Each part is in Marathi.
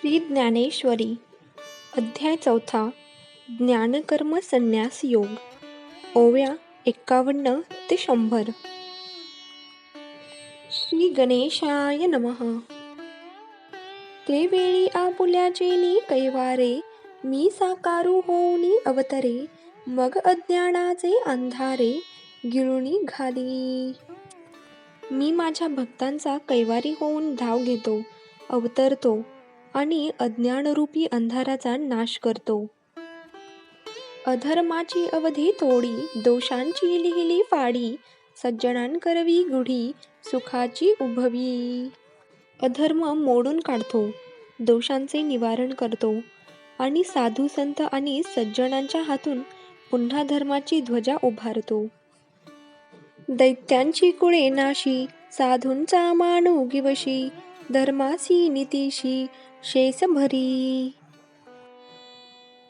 श्री ज्ञानेश्वरी अध्याय चौथा ज्ञानकर्म संन्यास योग ओव्या एक्कावन्न ते शंभर. श्री गणेशाय नमः. ते वेळी आपुल्याचेनी कैवारे मी साकारू होऊनी अवतरे मग अज्ञानाचे अंधारे गिरुणी घाली. मी माझ्या भक्तांचा कैवारी होऊन धाव घेतो अवतरतो आणि अज्ञानरूपी अंधाराचा नाश करतो. अधर्माची अवधी तोडी दोषांची लिहिली फाडी सज्जनांकरवी गुढी सुखाची उभवी. अधर्म मोडून काढतो दोषांचे निवारण करतो आणि साधू संत आणि सज्जनांच्या हातून पुन्हा धर्माची ध्वजा उभारतो. दैत्यांची कुळे नाशी साधूंचा मानू गिवशी धर्मासी नितीशी शेष भरी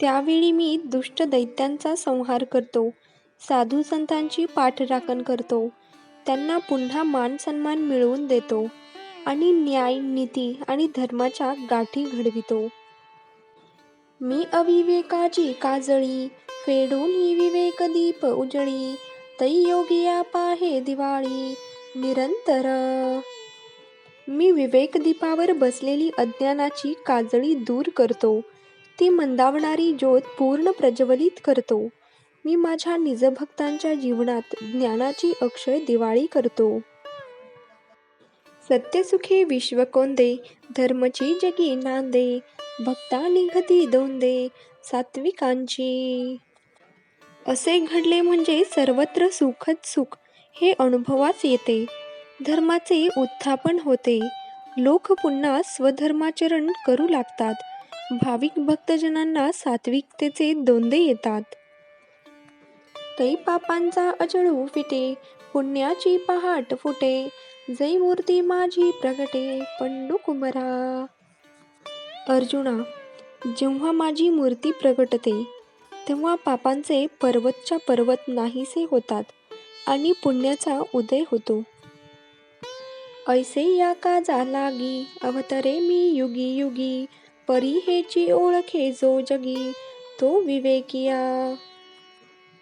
त्यावेळी मी दुष्ट दैत्यांचा संहार करतो साधू संतांची पाठराखण करतो त्यांना पुन्हा मान सन्मान मिळवून देतो आणि न्याय नीती आणि धर्माच्या गाठी घडवितो. मी अविवेकाची काजळी फेडून ही विवेक दीप उजळी तै योगिया पाहे दिवाळी निरंतर मी विवेकदीपावर बसलेली अज्ञानाची काजळी दूर करतो. ती मंदावणारी ज्योत पूर्ण प्रज्वलित करतो. मी माझ्या निजभक्तांच्या जीवनात ज्ञानाची अक्षय दिवाळी करतो. सत्यसुखे विश्वकोंदे धर्मची जगी नांदे भक्ता निघती दोंदे सात्विकांची. असे घडले म्हणजे सर्वत्र सुखद सुख हे अनुभवास येते. धर्माचे उत्थापन होते. लोक पुन्हा स्वधर्माचरण करू लागतात. भाविक भक्तजनांना सात्विकतेचे दोंदे येतात. तै पापांचा अजळू फिटे पुण्याची पहाट फुटे. जै मूर्ती माझी प्रगटे पंडू कुमरा अर्जुना जेव्हा माझी मूर्ती प्रगटते तेव्हा पापांचे पर्वतच्या पर्वत नाहीसे होतात आणि पुण्याचा उदय होतो. ऐसे या काजा लागी अवतरे मी युगी युगी परी हेची ओळखे जो जगी तो विवेकिया.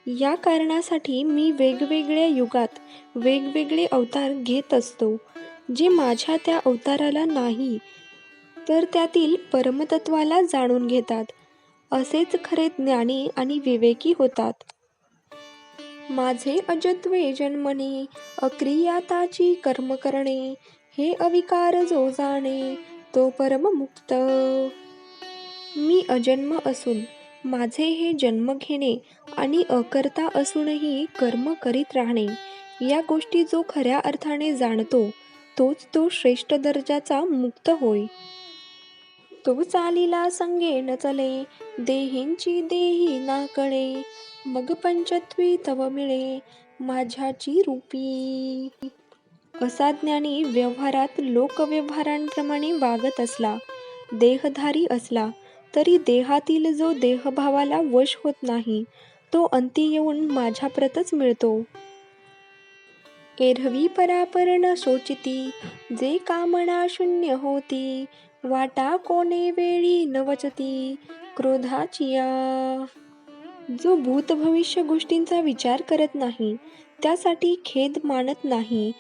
या कारणासाठी मी वेगवेगळ्या युगात वेगवेगळे अवतार घेत असतो जे माझ्या त्या अवताराला नाही तर त्यातील परमतत्वाला जाणून घेतात. असेच खरे ज्ञानी आणि विवेकी होतात. माझे अजत्वे जन्मने अक्रियाताची कर्म करणे हे अविकार जो जाणे तो परममुक्त. मी अजन्म असून माझे हे जन्म घेणे आणि अकर्ता असूनही कर्म करीत राहणे या गोष्टी जो खऱ्या अर्थाने जाणतो तोच तो श्रेष्ठ दर्जाचा मुक्त होय. तो चालीला संगे न चले देहींची देही ना कळे मग पंचत्वी तव मिळे माझ्याची रूपी. असा ज्ञानी व्यवहारात लोकव्यवहारांप्रमाणे वागत असला देहधारी असला तरी देहातील जो देहभावाला वश होत नाही तो अंती येऊन माझ्याप्रतच मिळतो. एरवी परापरण सोचिती शोचिती जे कामना शून्य होती वाटा कोणे वेळी न वचती क्रोधाचिया जो भूत भविष्य गोष्टींचा विचार करत नाही त्यासाठी खेद मानत नाही.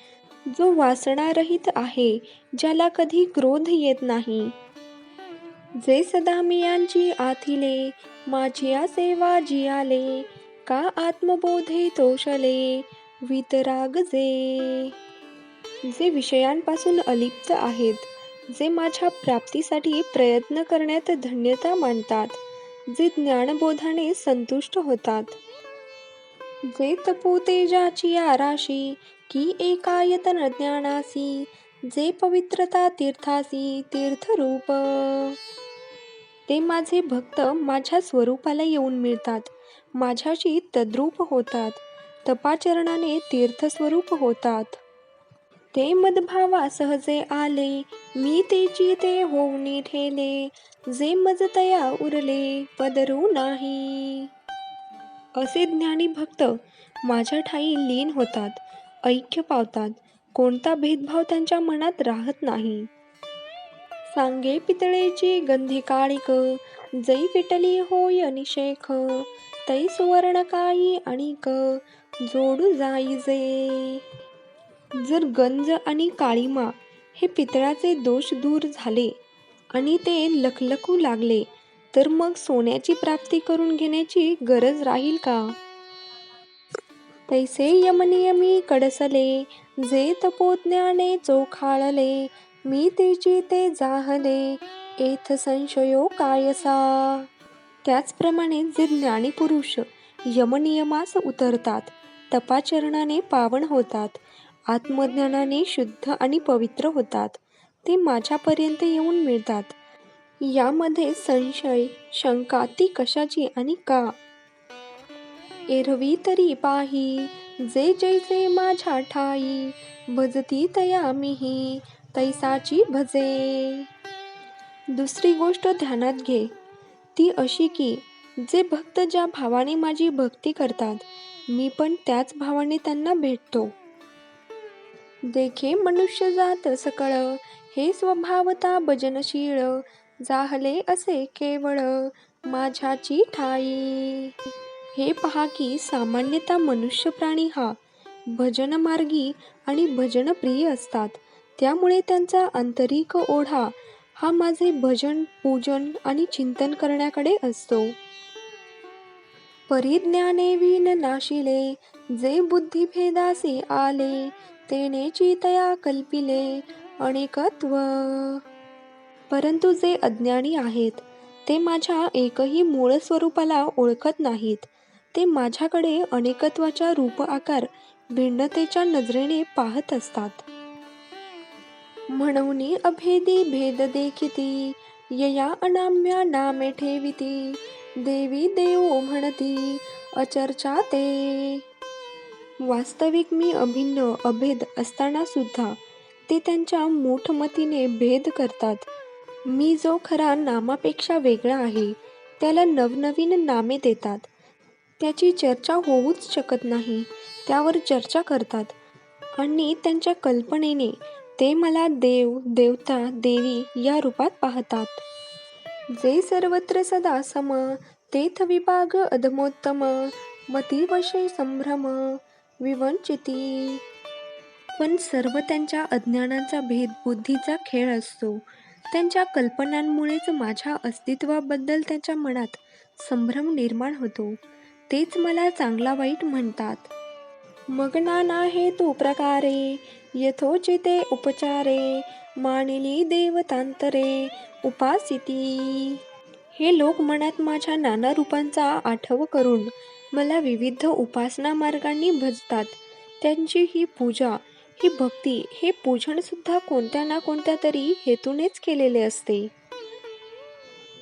जो वासनारहित आहे ज्याला कधी क्रोध येत नाही. जे सदा मियांची आथिले माझिया सेवा जियाले का आत्मबोधे तोषले वितराग जे जे विषयांपासून अलिप्त आहेत जे माझ्या प्राप्तीसाठी प्रयत्न करण्यात धन्यता मानतात जे ज्ञानबोधाने संतुष्ट होतात. जे तपू तेजाची आराशी की एकायतन ज्ञानासी जे पवित्रता तीर्थासी तीर्थरूप. ते माझे भक्त माझ्या स्वरूपाला येऊन मिळतात. माझ्याशी तद्रूप होतात. तपाचरणाने तीर्थस्वरूप होतात. ते मदभावा सहजे आले. मी तेची ते होऊनी ठेले. जे मज तया उरले पदरू नाही. असे ज्ञानी भक्त माझ्या ठाई लीन होतात ऐक्य पावतात. कोणता भेदभाव त्यांच्या मनात राहत नाही. सांगे पितळेची गंधी काळिक जै विटली होय निशेख तै सुवर्ण काळी आणिक जोडू जाई जे. जर गंज आणि काळीमा हे पितळाचे दोष दूर झाले आणि ते लखलखू लागले तर मग सोन्याची प्राप्ती करून घेण्याची गरज राहील का? तैसे यमनियमी कडसले जे तपोज्ञाने चोखाळले मी तेची ते जाहले एथ संशयो कायसा? त्याचप्रमाणे जे ज्ञानी पुरुष यमनियमास उतरतात तपाचरणाने पावन होतात आत्मज्ञानाने शुद्ध आणि पवित्र होतात. ते माझ्यापर्यंत येऊन मिळतात. यामध्ये संशय शंका ती कशाची आणि का? एरवी तरी पाही जे जैसे माझ्या ठाई भजती तया मीही तैसाची भजे. दुसरी गोष्ट ध्यानात घे. ती अशी की जे भक्त ज्या भावाने माझी भक्ती करतात मी पण त्याच भावाने त्यांना भेटतो. देखे मनुष्य जात सकळ हे स्वभावता भजनशीळ जाहले असे केवळ माझ्याची ठाई. हे पहा की सामान्यतः मनुष्य प्राणी हा भजन मार्गी आणि भजनप्रिय असतात. त्यामुळे त्यांचा आंतरिक ओढा हा माझे भजन पूजन आणि चिंतन करण्याकडे असतो. परिज्ञाने विन नाशिले जे बुद्धिभेदासी आले तेने चितया कल्पिले अनेकत्व परंतु जे अज्ञानी आहेत ते माझ्या एकही मूळ स्वरूपाला ओळखत नाहीत. ते माझ्याकडे अनेकत्वाच्या रूप आकार भिन्नतेच्या नजरेने पाहत असतात. म्हणून अभेदी भेद देखिती यया अनाम्या नामे ठेविती. देवी देव म्हणती अचर्चा ते. वास्तविक मी अभिन्न अभेद असताना सुद्धा ते त्यांच्या मूठमतीने भेद करतात. मी जो खरा नामापेक्षा वेगळा आहे त्याला नवनवीन नामे देतात. त्याची चर्चा होऊच शकत नाही त्यावर चर्चा करतात. आणि त्यांच्या कल्पनेने ते मला देव देवता देवी या रूपात पाहतात. जे सर्वत्र सदा सम तेथ विभाग अधमोत्तम मतीवशे संभ्रम विवंचिती. पण सर्व त्यांच्या अज्ञानाचा भेद बुद्धीचा खेळ असतो. त्यांच्या कल्पनांमुळेच माझ्या अस्तित्वाबद्दल त्यांच्या मनात संभ्रम निर्माण होतो. तेच मला चांगला वाईट म्हणतात. मग हे तो प्रकारे यथोचिते उपचारे मानिली देवतांतरे उपासिती. हे लोक मनात माझ्या नाना रूपांचा आठव करून मला विविध उपासना मार्गांनी भजतात. त्यांची ही पूजा ही भक्ती हे पूजन सुद्धा कोणत्या ना कोणत्या तरी हेतूनेच केलेले असते.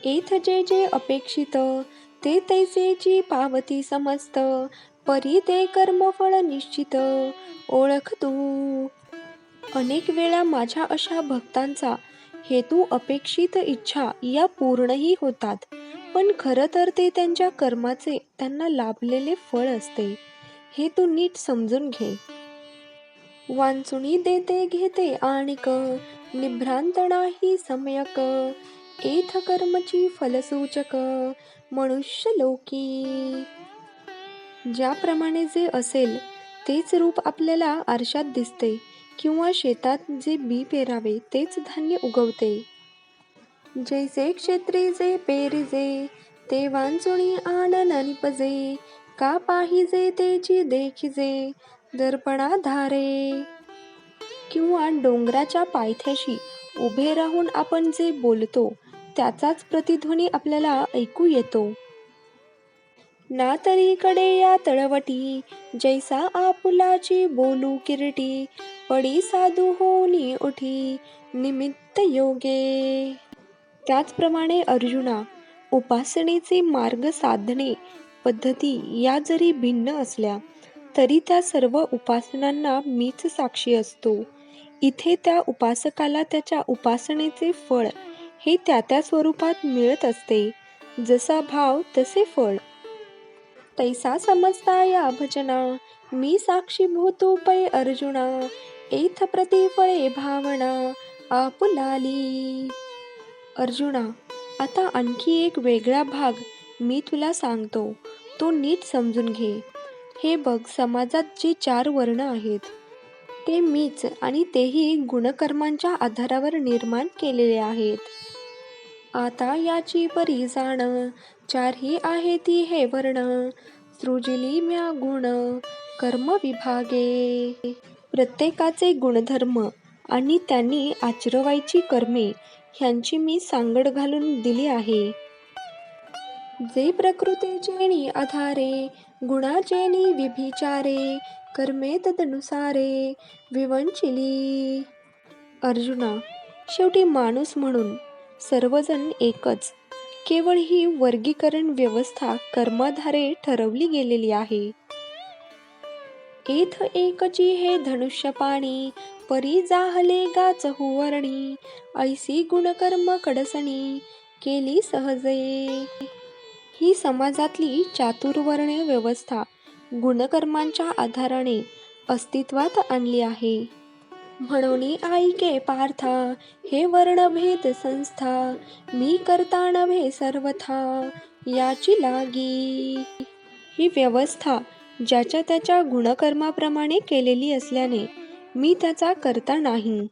एथ जे जे अपेक्षित ते तैसेची पावती समजत परी ते कर्मफळ निश्चित ओळख तू. अनेक वेळा माझ्या अशा भक्तांचा हेतू अपेक्षित इच्छा या पूर्णही होतात. पण खरं तर ते त्यांच्या कर्माचे त्यांना लाभलेले फळ असते. हे तू नीट समजून घे. वांचुणी देते घेते आणिक निभ्रांत नाही सम्यक. एथ कर्मची फलसूचक मनुष्य लोकी. ज्याप्रमाणे जे असेल तेच रूप आपल्याला आरशात दिसते किंवा शेतात जे बी पेरावे तेच धान्य उगवते. जैसे क्षेत्री जे पेरिजे ते वांचुणी आनन निपजे का पाहिजे तेची देखिजे दर्पणा धारे. किंवा डोंगराच्या पायथ्याशी उभे राहून आपण जे बोलतो त्याचाच प्रतिध्वनी आपल्याला ऐकू येतो. ना तरीकडे या तळवटी जैसा आपुलाची बोलू किरटी पडी साधू होनी उठी निमित्त योगे. त्याचप्रमाणे अर्जुना उपासनेचे मार्ग साधणे पद्धती या जरी भिन्न असल्या तरी त्या सर्व उपासनांना मीच साक्षी असतो. इथे त्या उपासकाला त्याच्या उपासनेचे फळ हे त्या त्या स्वरूपात मिळत असते. जसा भाव तसे फळ. तैसा समजता या भजना मी साक्षीभूतो पै अर्जुना. एथ प्रतिफळे भावना आपुलाली अर्जुना आता आणखी एक वेगळा भाग मी तुला सांगतो. तो नीट समजून घे. हे बघ समाजात जे चार वर्ण आहेत ते मीच आणि तेही गुणकर्मांच्या आधारावर निर्माण केलेले आहेत. आता याची परी जाण चारही आहे ती हे वर्ण सृजिली म्या गुण कर्म विभागे. प्रत्येकाचे गुणधर्म आणि त्यांनी आचरवायची कर्मे ह्यांची मी सांगड घालून दिली आहे. जे प्रकृतीचेनी आधारे गुणाचेनी विभिचारे कर्मे तदनुसारे विवंचिली. अर्जुना शेवटी माणूस म्हणून सर्वजण एकच. केवळ ही वर्गीकरण व्यवस्था कर्माधारे ठरवली गेलेली आहे. एथ एकची हे धनुष्य पाणी परी जाहले गा चहुवर्णी ऐसी गुणकर्म कडसणी केली सहजे. ही समाजातली चातुर्वर्ण्य व्यवस्था गुणकर्मांच्या आधाराने अस्तित्वात आणली आहे. म्हणून ऐके पार्था हे वर्णभेद संस्था मी करता नव्हे सर्वथा याची लागी. ही व्यवस्था ज्याच्या त्याच्या गुणकर्माप्रमाणे केलेली असल्याने मी त्याचा करता नाही.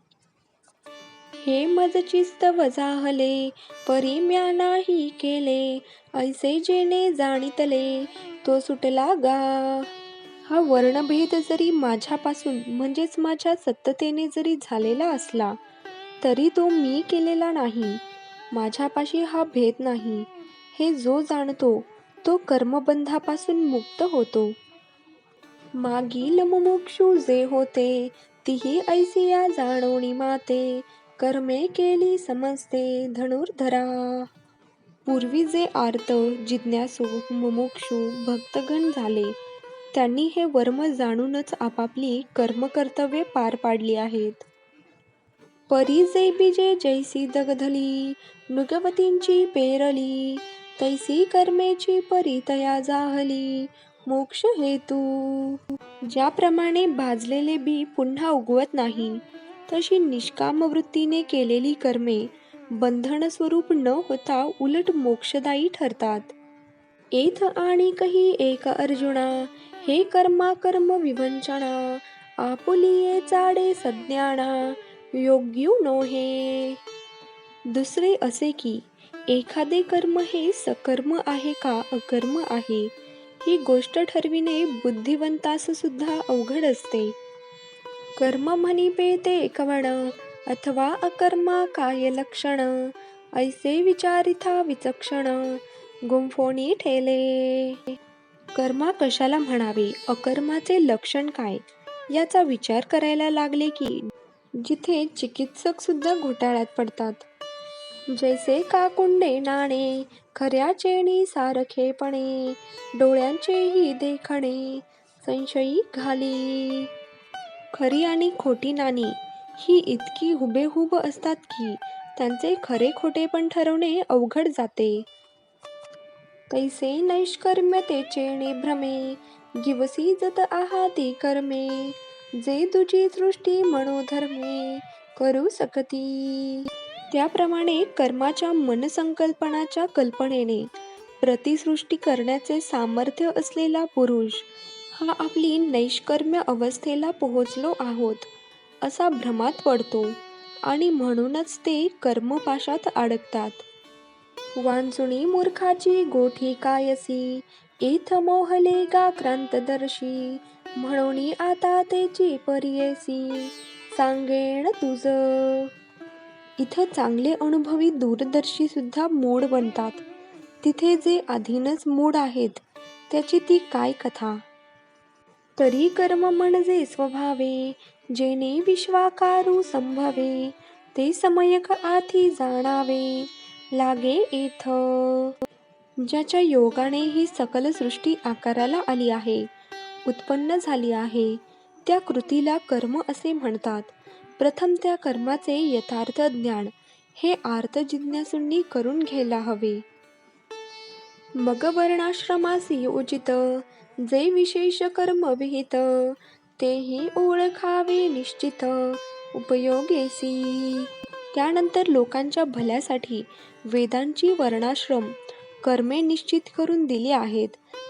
हे मज चिस्त वजाहले परी म्या नाही केले ऐसे जेणे जाणितले तो सुटला गा. हा वर्णभेद जरी माझ्यापासून म्हणजेच माझ्या सत्ततेने जरी झालेला असला तरी तो मी केलेला नाही. माझ्यापाशी हा भेद नाही. हे जो जाणतो तो कर्मबंधापासून मुक्त होतो. मागील मुमुक्षू जे होते तीही ऐसिया जाणवणी माते. कर्मे केली समजते धनुर्धरा. पूर्वी जे आर्त जिज्ञासू मुमुक्षू भक्तगण झाले त्यांनी हे वर्म जाणूनच आपापली कर्मकर्तव्ये पार पाडली आहेत. परी जे बीजे जैसी दगधली नुगवतींची पेरली तैसी कर्मेची परी तया जाहली मोक्ष हेतू. ज्याप्रमाणे भाजलेले बी पुन्हा उगवत नाही तशी निष्काम वृत्तीने केलेली कर्मे बंधन स्वरूप न होता उलट मोक्षदायी ठरतात. एथ आणि कही एक अर्जुना हे कर्मा कर्म विवंचना आपुलिये चाडे सज्ञाना योग्यू नोहे दुसरे असे की एखादे कर्म हे सकर्म आहे का अकर्म आहे? ही गोष्ट ठरविणे बुद्धिवंतास सुद्धा अवघड असते. कर्म म्हणी पेते कवण अथवा अकर्मा काय लक्षण? ऐसे विचारिथा विचक्षण गुंफोनी ठेले. कर्मा कशाला म्हणावे? अकर्माचे लक्षण काय? याचा विचार करायला लागले की जिथे चिकित्सक सुद्धा घोटाळ्यात पडतात. जैसे काकुंडे नाणे खऱ्या चेणी सारखेपणे डोळ्यांचेही देखणे संशयी घाली. खरी आणि खोटी नाणी ही इतकी हुबेहूब असतात की त्यांचे खरे खोटे पण ठरवणे अवघड जाते. तैसे नैष्कर्म्यतेचे भ्रमे गिवसी जत आहाती कर्मे जे तुझी सृष्टी मनोधर्मे करू सकती. त्याप्रमाणे कर्माच्या मनसंकल्पनाच्या कल्पनेने प्रतिसृष्टी करण्याचे सामर्थ्य असलेला पुरुष हा आपली नैष्कर्म्य अवस्थेला पोहोचलो आहोत असा भ्रमात पडतो आणि म्हणूनच ते कर्मपाशात अडकतात. वांचुणी मूर्खाची गोठी कायसी एथ मोहले गा क्रांतदर्शी म्हणून आता तेची परियसी सांगेण तुझ इथं चांगले अनुभवी दूरदर्शी सुद्धा मूड बनतात. तिथे जे आधीनच मूड आहेत त्याची ती काय कथा? तरी कर्म म्हणजे स्वभावे जेने विश्वाकारू संभवे ते समयक आधी जाणावे लागे एथ. ज्याच्या योगाने ही सकल सृष्टी आकाराला आली आहे उत्पन्न झाली आहे त्या कृतीला कर्म असे म्हणतात. प्रथम त्या कर्माचे यथार्थ ज्ञान हे आर्त जिज्ञासूंनी करून घ्यायला हवे. मग वर्णाश्रमास उचित जे विशेष कर्म विहित तेही ओळखावे निश्चित उपयोगेसी. त्यानंतर लोकांच्या भल्यासाठी वेदांची वर्णाश्रम कर्मे निश्चित करून दिली आहेत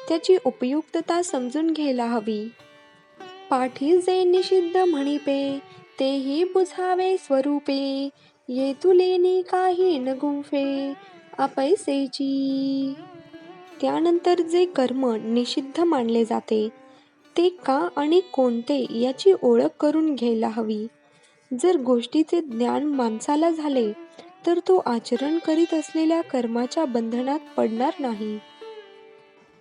त्याची उपयुक्तता समजून घ्यायला हवी. पाठी जे निषिद्ध म्हणिपे तेही बुझावे स्वरूपे. ये तुलेनी काही न गुंफे अपैसेची. त्यानंतर जे कर्म निषिद्ध मानले जाते ते का आणि कोणते याची ओळख करून घ्यायला हवी? जर गोष्टीचे ज्ञान माणसाला झाले तर तो आचरण करीत असलेल्या कर्माच्या बंधनात पडणार नाही.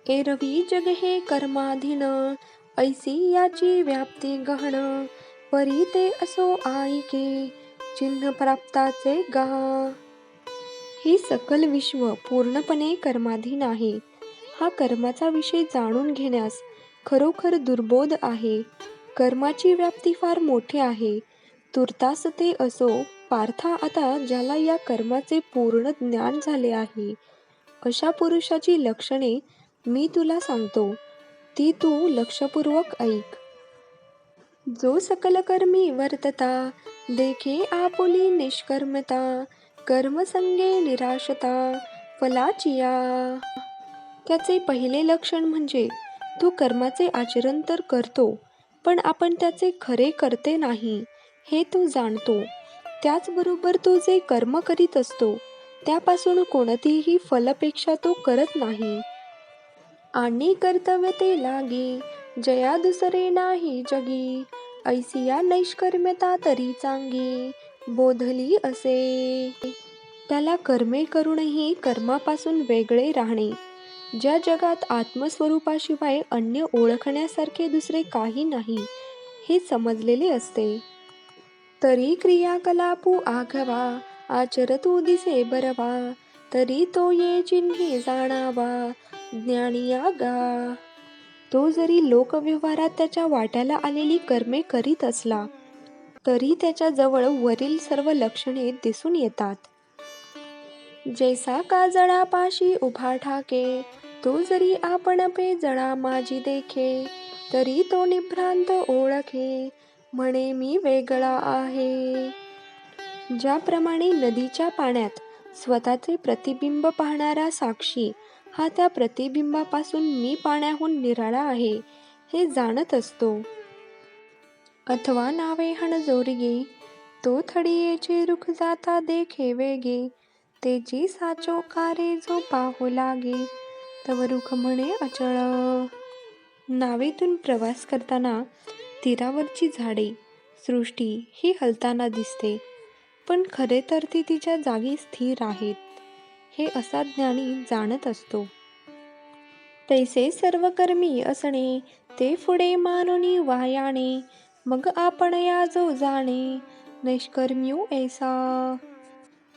एरवी जग हे कर्माधीन ऐसी याची व्याप्ती गहन. परी ते असो आईके चिन्ह प्राप्ताचे गा. हे सकल विश्व पूर्णपणे कर्माधीन आहे. हा कर्माचा विषय जाणून घेण्यास खरोखर दुर्बोध आहे. कर्माची व्याप्ती फार मोठी आहे. तुर्तास ते असो पार्था आता ज्याला या कर्माचे पूर्ण ज्ञान झाले आहे. अशा पुरुषाची लक्षणे मी तुला सांगतो. ती तू लक्षपूर्वक ऐक. जो सकल कर्मी वर्तता देखे आपुली निष्कर्मता कर्मसंगे निराशता फलाचिया। त्याचे पहिले लक्षण म्हणजे तो कर्माचे आचरण तर करतो पण आपण त्याचे खरे करते नाही हे तो जाणतो. त्याचबरोबर तो जे कर्म करीत असतो त्यापासून कोणतीही फलपेक्षा तो करत नाही. आणि कर्तव्य ते लागे जया दुसरे नाही जगी. ऐसिया नैष्कर्म्यता तरी चांगी. बोधली असे. त्याला कर्मे करूनही कर्मापासून वेगळे राहणे. ज्या जगात आत्मस्वरूपाशिवाय अन्य ओळखण्यासारखे दुसरे काही नाही हे समजलेले असते. तरी क्रियाकलापू आघवा आचरतू दिसे बरवा. तरी तो ये चिन्हे जाणावा ज्ञानिया गा तो जरी लोकव्यवहारात त्याच्या वाट्याला आलेली कर्मे करीत असला तरी त्याच्याजवळ वरील सर्व लक्षणे दिसून येतात. जैसा का जळापाशी उभा ठाके तो जरी आपण पे जळा माझी देखे तरी तो निभ्रांत ओळखे म्हणे मी वेगळा आहे. ज्याप्रमाणे नदीच्या पाण्यात स्वतःचे प्रतिबिंब पाहणारा साक्षी हा त्या प्रतिबिंबापासून मी पाण्याहून निराळा आहे हे जाणत असतो. अथवा नावे हण जोरगे तो थडियेचे रुख जाता देखे वेगे तेची साचो कारे जो पाहू लागे तव रुख म्हणे अचळ. नावेतून प्रवास करताना तीरावरची झाडे सृष्टी ही हलताना दिसते पण खरे तर ती तिच्या जागी स्थिर आहेत. हे असा ज्ञानी जाणत असतो. तैसे सर्व कर्मी असणे ते पुढे मानुनी वायाने मग आपण या जो जाणे नैष्कर्म्यो ऐसा.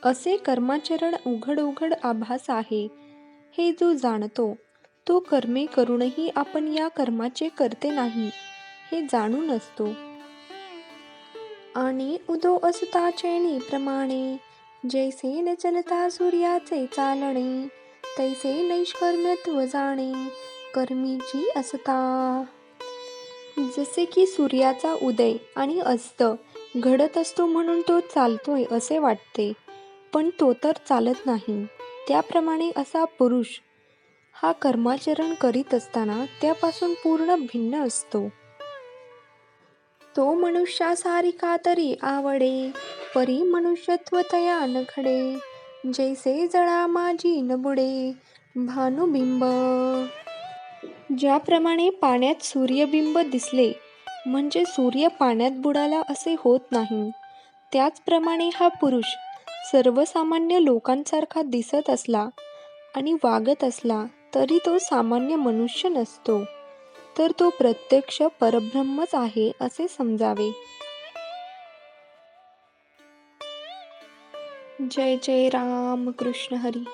असे कर्माचरण उघड उघड आभास आहे. हे जो जाणतो तो कर्मे करूनही आपण या कर्माचे करते नाही हे जाणून असतो. आणि उदो असता चैनी प्रमाणे जैसे न चलता सूर्याचे चालणे तैसे नैष्कर्म्यत्व जाणे कर्मीची असता. जसे की सूर्याचा उदय आणि अस्त घडत असतो म्हणून तो चालतोय असे वाटते पण तो तर चालत नाही. त्याप्रमाणे असा पुरुष हा कर्माचरण करीत असताना त्यापासून पूर्ण भिन्न असतो. तो मनुष्यासारिका तरी आवडे? परी मनुष्यत्व तया न घडे. जैसे जळा माझी न बुडे भानुबिंब. ज्याप्रमाणे पाण्यात सूर्यबिंब दिसले म्हणजे सूर्य पाण्यात बुडाला असे होत नाही. त्याचप्रमाणे हा पुरुष सर्वसामान्य लोकांसारखा दिसत असला आणि वागत असला तरी तो सामान्य मनुष्य नसतो. तर तो प्रत्यक्ष परब्रह्मच आहे असे समजावे. जय जय राम कृष्ण हरी.